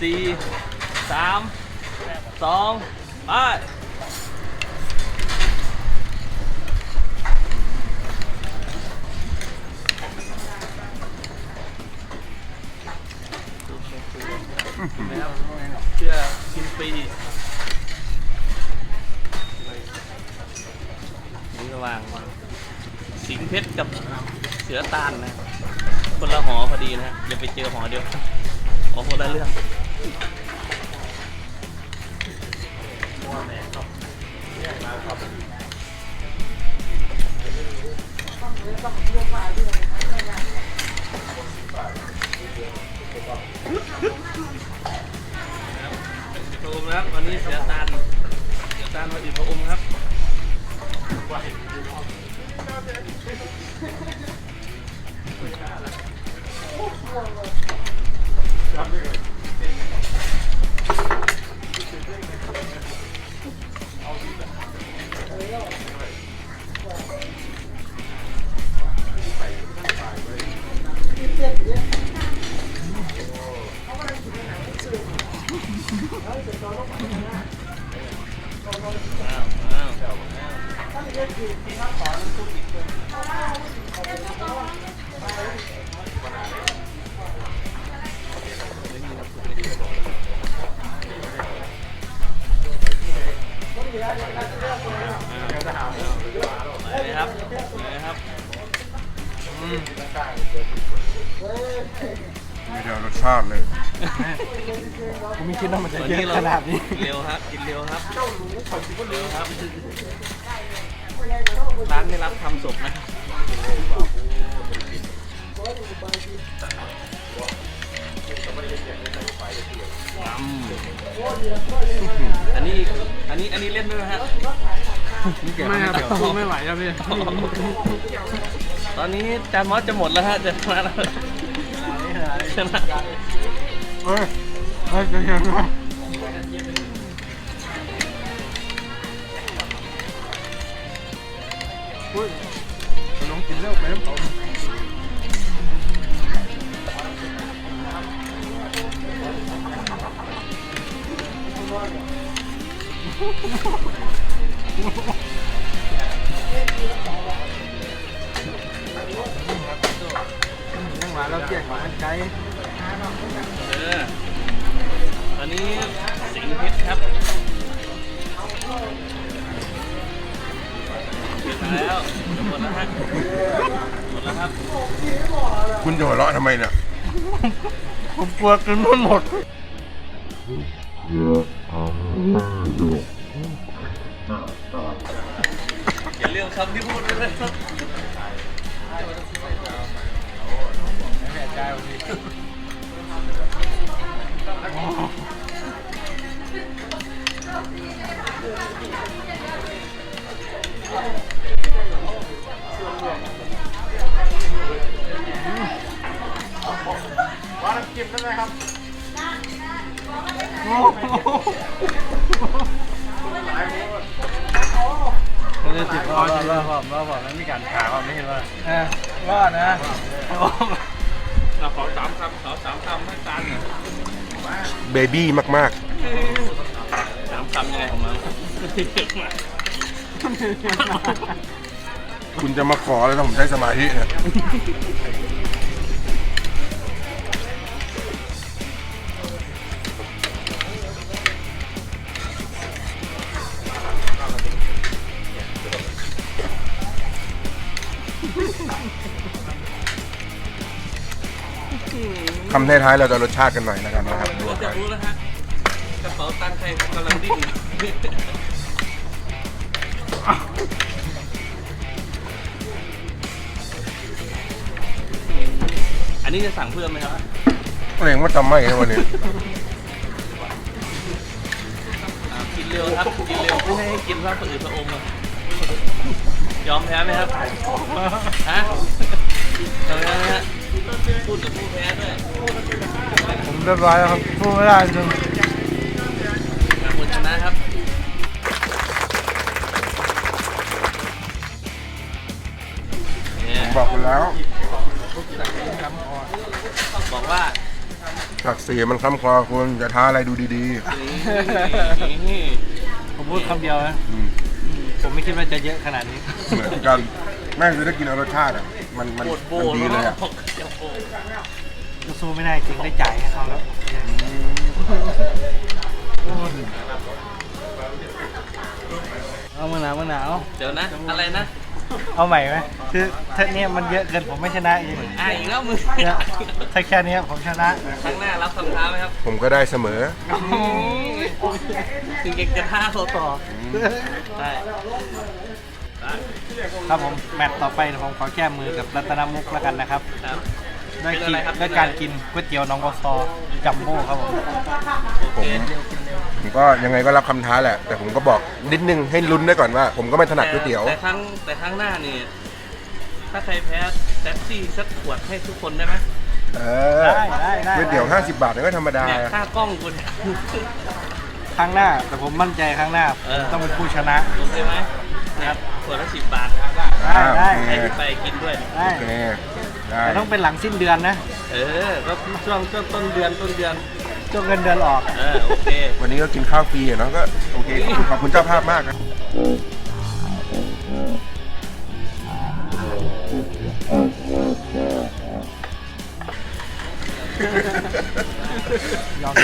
สี่สามสองไปนะครับเชื่อกินฟรีนี่ระหว่างสิงเพชรกับเสือตาลนะ คนละหอพอดีนะฮะอย่าไปเจอหอเดียวกัน อ้โหได้เรื่องพ เลยครับไปเลยครับอืมไม่ได้รสชาติเลยผมไม่คิดว่ามันจะวันเยนี้อะเราขนาดนี้กินเร็วครับ กินเร็วครับเร็วครับร้านไม่รับ ทำศพนะอืมอันนี้อันนี้อันนี้เล่นด้วยไหมฮะไม่ครับสู้ไม่ไหวครับพี่ตอนนี้จานมอสจะหมดแล้วฮะจะชนะแล้วชนะเฮ้ยเฮ้ยจะยังไง อุ้ยน้องกินแล้วแม่ผมยังหวานเราเกลียดหวานไกลเออตอนนี้สิงห์เพชรครับ เสร็จแล้วหมดแล้วฮะหมดแล้วครับคุณจะหัวเราะทำไมเนี่ย ผมกลัวกินไม่หมด อย่าเลือกคำที่พูดด้วยนะครับ แม่ใจวันนี้มันจะจิบรอดรอดผมรอดผมแล้วมีการขาผมไม่เห็นว่าเออรอดนะเราขอสามคำขอสามคำให้จานหน่อยเบบี้มากสามคำยังไงของมันๆคุณจะมาขอแล้วต้องผมใช้สมาธิเนี่ย คำท้ายๆเราจะรสชาติกันหน่อยนะครับนะครับดูเราจะกันรู้แล้วฮะกระเป๋าตังค์ใครกำลังดิ้นอันนี้จะสั่งเพิ่มไหมครับเองว่าทำไม่นะวันนี้อ่ากินเร็วครับกินเร็วไม่ให้กินพระผืนพระองค์อะยอมแพ้ไหมครับฮะ ยอมแพ้ไหมฮะพูดกับผู้แพ้ด้วยผมเรียบร้อยแล้วครับพูดไม่ได้จริงกับคนชนะครับเนี่ยบอกคุณแล้วบอกว่าศักดิ์ศรีมันค้ำคอคุณจะท้าอะไรดูดีนี่ผมพูดคำเดียวนะๆอืมผมไม่คิดว่าจะเยอะขนาดนี้ เหมือนกัน แม่งคือถ้กินเอารสชาติอะ มันมันโบดโบมันดดีเลยอะก็สู้ไม่ได้จริงได้จ่ายให้เขาแล้วเอามะนาวมะนาวเดี๋ยวนะ อะไรนะ เอาใหม่ไหมคือถ้าเนี้ยมันเยอะเกินผมไม่ชนะเองอะอีกแล้วมึงเนี่ยถ้าแค่เนี้ยผมชนะครั้งหน้ารับคำท้าไหมครับ ผมก็ได้เสมอถึงเก่งจะท้าเขาต่อใช่ ครับผมแมตต์ต่อไปเดี๋ยวผมขอแก้มือกับรัตนมุกแล้วกันนะครับครับ ด้วยเป็นกิอะนไรครับ ด้วยการกินก๋วยเตี๋ยวน้องกอซอจัมโบ้ครับผมโอเคผมก็ยังไงก็รับคำท้าแหละ แต่ผมก็บอกนิดนึงให้ลุ้นได้ก่อนว่า ผมก็ไม่ถนัดก๋วยเตี๋ยว แต่ครั้งแต่ครั้งหน้านี่ถ้าใครแพ้แท็กซี่สักขวดให้ทุกคนได้ไหมเออได้ได้ได้ก๋วยเตี๋ยว 50 บาทนี่ก็ธรรมดา เนี่ยค่ากล้องกูเนี่ยครั้งหน้าแต่ผมมั่นใจครั้งหน้าเออต้องเป็นผู้ชนะ โอเคไหมนะ ครับขวดละสิบบาทได้ได้โอเคให้พี่ไปกินด้วย ได้ โอเคได้แต่ต้องเป็นหลังสิ้นเดือนนะเออ ก็ช่วงต้นต้นเดือนต้นเดือนช่วงเงินเดือนออกเออ โอเค วันนี้ก็กินข้าวฟรีอะเนาะก็โอเคขอบคุณเจ้าภาพมากนะยอม